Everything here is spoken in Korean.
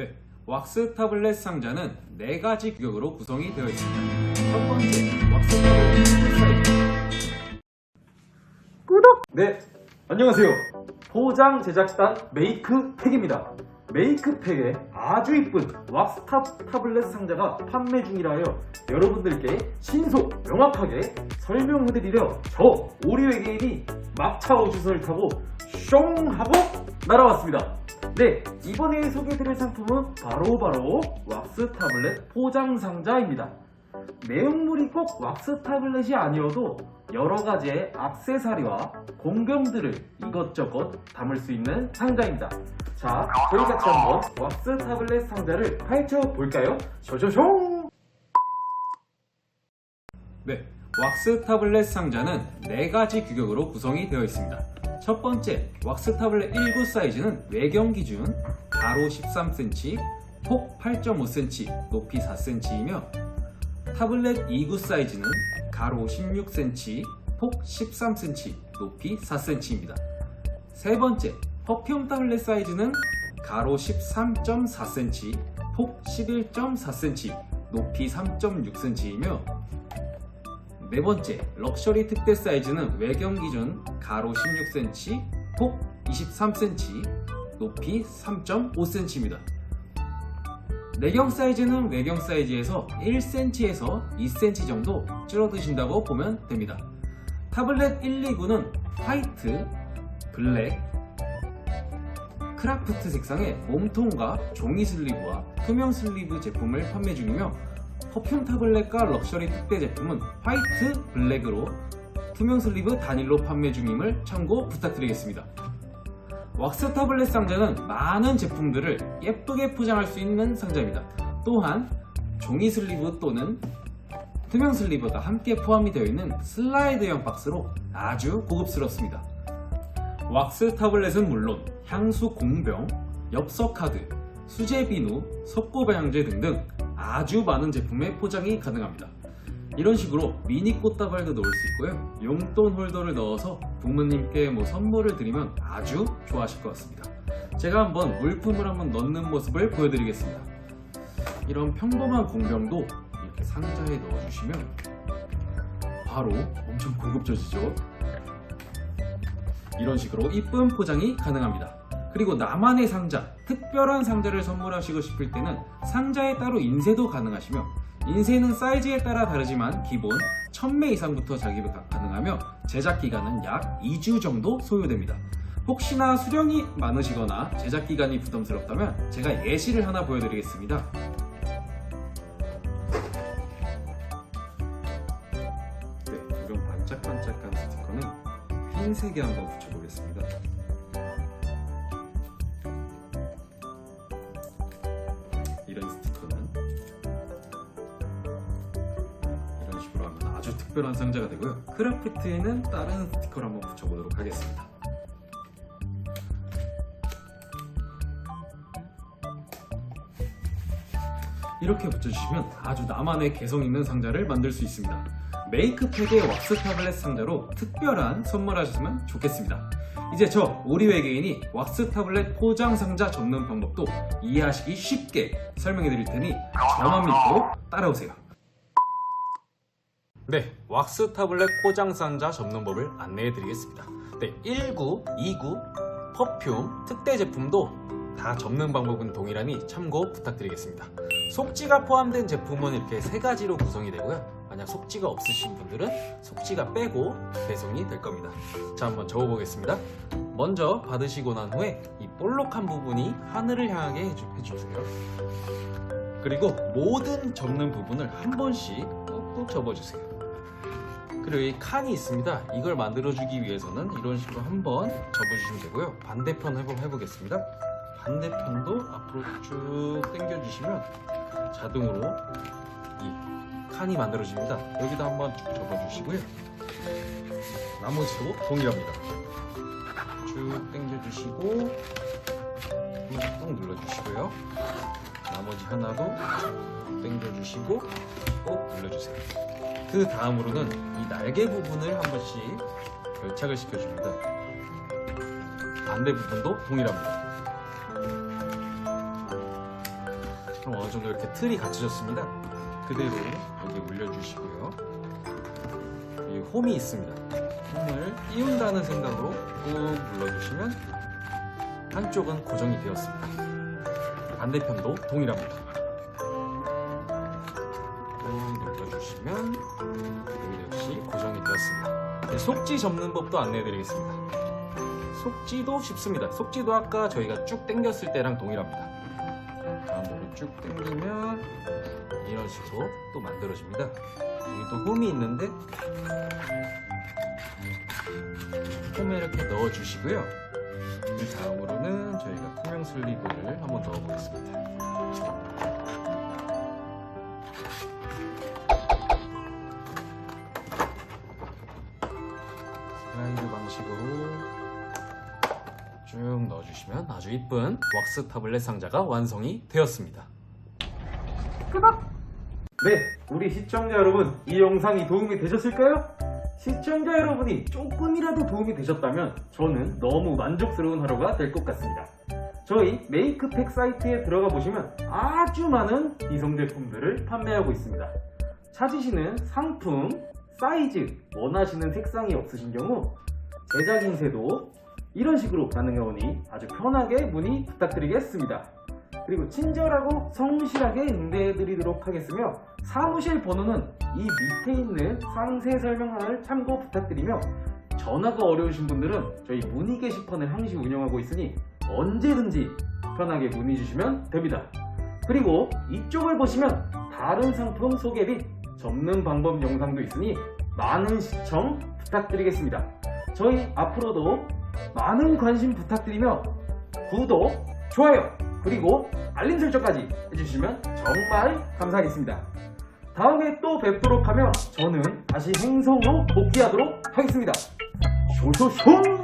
네, 왁스 타블렛 상자는 네 가지 규격으로 구성이 되어 있습니다. 첫 번째, 왁스 타블렛 사이즈. 네, 안녕하세요. 포장 제작단 메이크팩입니다. 메이크팩에 아주 이쁜 왁스탑 타블렛 상자가 판매 중이라 하여 여러분들께 신속 명확하게 설명해드리려 저 오리외계인이 막차 우주선을 타고 숑 하고 날아왔습니다. 네, 이번에 소개해드릴 상품은 바로 바로 왁스 타블렛 포장 상자입니다. 내용물이 꼭 왁스 타블렛이 아니어도 여러 가지의 액세서리와 공병들을 이것저것 담을 수 있는 상자입니다. 자, 저희 같이 한번 왁스 타블렛 상자를 파헤쳐 볼까요? 쇼쇼쇼! 네, 왁스 타블렛 상자는 네 가지 규격으로 구성이 되어 있습니다. 첫 번째, 왁스 타블렛 1구 사이즈는 외경 기준 가로 13cm, 폭 8.5cm, 높이 4cm이며 타블렛 2구 사이즈는 가로 16cm, 폭 13cm, 높이 4cm입니다. 세 번째, 퍼퓸 타블렛 사이즈는 가로 13.4cm, 폭 11.4cm, 높이 3.6cm이며 네 번째, 럭셔리 특대 사이즈는 외경 기준 가로 16cm, 폭 23cm, 높이 3.5cm입니다. 내경 사이즈는 외경 사이즈에서 1cm에서 2cm 정도 줄어드신다고 보면 됩니다. 타블렛 1, 2구는 화이트, 블랙, 크라프트 색상의 몸통과 종이 슬리브와 투명 슬리브 제품을 판매 중이며 퍼퓸 타블렛과 럭셔리 특대 제품은 화이트, 블랙으로 투명 슬리브 단일로 판매 중임을 참고 부탁드리겠습니다. 왁스 타블렛 상자는 많은 제품들을 예쁘게 포장할 수 있는 상자입니다. 또한 종이 슬리브 또는 투명 슬리브가 함께 포함이 되어 있는 슬라이드형 박스로 아주 고급스럽습니다. 왁스 타블렛은 물론 향수 공병, 엽서 카드, 수제 비누, 석고 방향제 등등 아주 많은 제품의 포장이 가능합니다. 이런 식으로 미니 꽃다발도 넣을 수 있고요. 용돈 홀더를 넣어서 부모님께 뭐 선물을 드리면 아주 좋아하실 것 같습니다. 제가 한번 물품을 한번 넣는 모습을 보여드리겠습니다. 이런 평범한 공병도 이렇게 상자에 넣어주시면 바로 엄청 고급져지죠. 이런 식으로 이쁜 포장이 가능합니다. 그리고 나만의 상자, 특별한 상자를 선물하시고 싶을 때는 상자에 따로 인쇄도 가능하시며 인쇄는 사이즈에 따라 다르지만 기본 1000매 이상부터 자기가 가능하며 제작 기간은 약 2주 정도 소요됩니다. 혹시나 수량이 많으시거나 제작 기간이 부담스럽다면 제가 예시를 하나 보여드리겠습니다. 네, 이런 반짝반짝한 스티커는 흰색에 한번 붙여보겠습니다. 특별한 상자가 되고요. 크라프트에는 다른 스티커를 한번 붙여보도록 하겠습니다. 이렇게 붙여주시면 아주 나만의 개성 있는 상자를 만들 수 있습니다. 메이크팩의 왁스 타블렛 상자로 특별한 선물하셨으면 좋겠습니다. 이제 저 우리 외계인이 왁스 타블렛 포장 상자 접는 방법도 이해하시기 쉽게 설명해 드릴 테니 저만 믿고 따라오세요. 네, 왁스 타블렛 포장 상자 접는 법을 안내해 드리겠습니다. 네, 1구, 2구, 퍼퓸, 특대 제품도 다 접는 방법은 동일하니 참고 부탁드리겠습니다. 속지가 포함된 제품은 이렇게 세 가지로 구성이 되고요. 만약 속지가 없으신 분들은 속지가 빼고 배송이 될 겁니다. 자, 한번 접어보겠습니다. 먼저 받으시고 난 후에 이 볼록한 부분이 하늘을 향하게 해주, 해주세요. 그리고 모든 접는 부분을 한 번씩 꾹꾹 접어주세요. 그리고 이 칸이 있습니다. 이걸 만들어주기 위해서는 이런 식으로 한번 접어주시면 되고요. 반대편 해보, 해보겠습니다. 반대편도 앞으로 쭉 당겨주시면 자동으로 이 칸이 만들어집니다. 여기도 한번 쭉 접어주시고요. 나머지도 동일합니다. 쭉 당겨주시고 꾹 눌러주시고요. 나머지 하나도 쭉 당겨주시고 꼭 눌러주세요. 그 다음으로는 이 날개 부분을 한 번씩 결착을 시켜줍니다. 반대 부분도 동일합니다. 좀 어느 정도 이렇게 틀이 갖춰졌습니다. 그대로 여기 올려주시고요. 이 홈이 있습니다. 홈을 띄운다는 생각으로 꾹 눌러주시면 한쪽은 고정이 되었습니다. 반대편도 동일합니다. 눌러주시면 여기도 역시 고정이 되었습니다. 네, 속지 접는 법도 안내해드리겠습니다. 속지도 쉽습니다. 속지도 아까 저희가 쭉 당겼을 때랑 동일합니다. 다음으로 쭉 당기면 이런 식으로 또 만들어집니다. 여기 또 홈이 있는데 홈에 이렇게 넣어주시고요. 그 다음으로는 저희가 투명 슬리브를 한번 넣어보겠습니다. 슬라이드 방식으로 쭉 넣어주시면 아주 이쁜 왁스 타블렛 상자가 완성이 되었습니다. 네, 우리 시청자 여러분, 이 영상이 도움이 되셨을까요? 시청자 여러분이 조금이라도 도움이 되셨다면 저는 너무 만족스러운 하루가 될 것 같습니다. 저희 메이크팩 사이트에 들어가 보시면 아주 많은 이성 제품들을 판매하고 있습니다. 찾으시는 상품, 사이즈, 원하시는 색상이 없으신 경우 제작 인쇄도 이런 식으로 가능하오니 아주 편하게 문의 부탁드리겠습니다. 그리고 친절하고 성실하게 응대해 드리도록 하겠으며 사무실 번호는 이 밑에 있는 상세 설명란을 참고 부탁드리며 전화가 어려우신 분들은 저희 문의 게시판을 항시 운영하고 있으니 언제든지 편하게 문의 주시면 됩니다. 그리고 이쪽을 보시면 다른 상품 소개 및 접는 방법 영상도 있으니 많은 시청 부탁드리겠습니다. 저희 앞으로도 많은 관심 부탁드리며 구독, 좋아요, 그리고 알림 설정까지 해주시면 정말 감사하겠습니다. 다음에 또 뵙도록 하면 저는 다시 행성으로 복귀하도록 하겠습니다. 쇼쇼쇼!